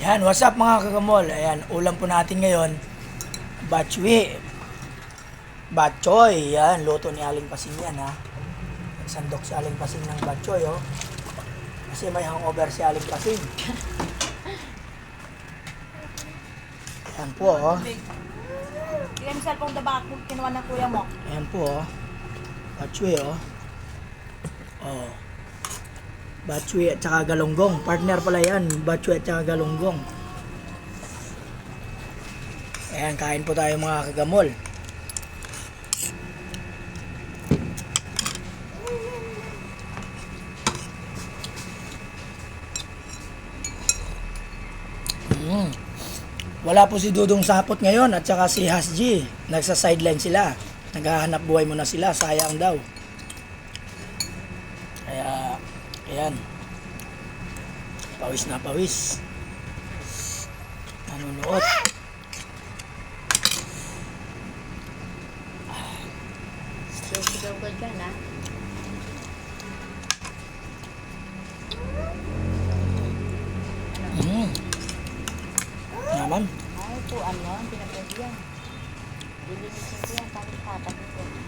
Yan, what's up mga kagamol? Ayan, ulam po natin ngayon, batchwi. Batchoy, yan, luto ni Aling Pasing yan ha. Sandok si Aling Pasing ng batchoy oh. Kasi may hangover si Aling Pasing. Ayan po oh. Ilan cellphone na baka kinuha ng kuya mo? Ayan po oh. Batchoy oh. Oh. Batchoy at saka galunggong. Partner pala yan, batchoy at saka galunggong. Ayan, kain po tayo mga kagamol. Mm. Wala po si Dudong Sapot ngayon at saka si Hasji. Nagsa-sideline sila. Naghahanap buhay muna sila. Sayang daw. Kaya, ayan. Pawis na pawis. Nanunuot. Sigaw ka dyan, ha? Mm. Naman. Ay, po, ano, pinapwede yan. Lilinisin ko yan, tapos ko.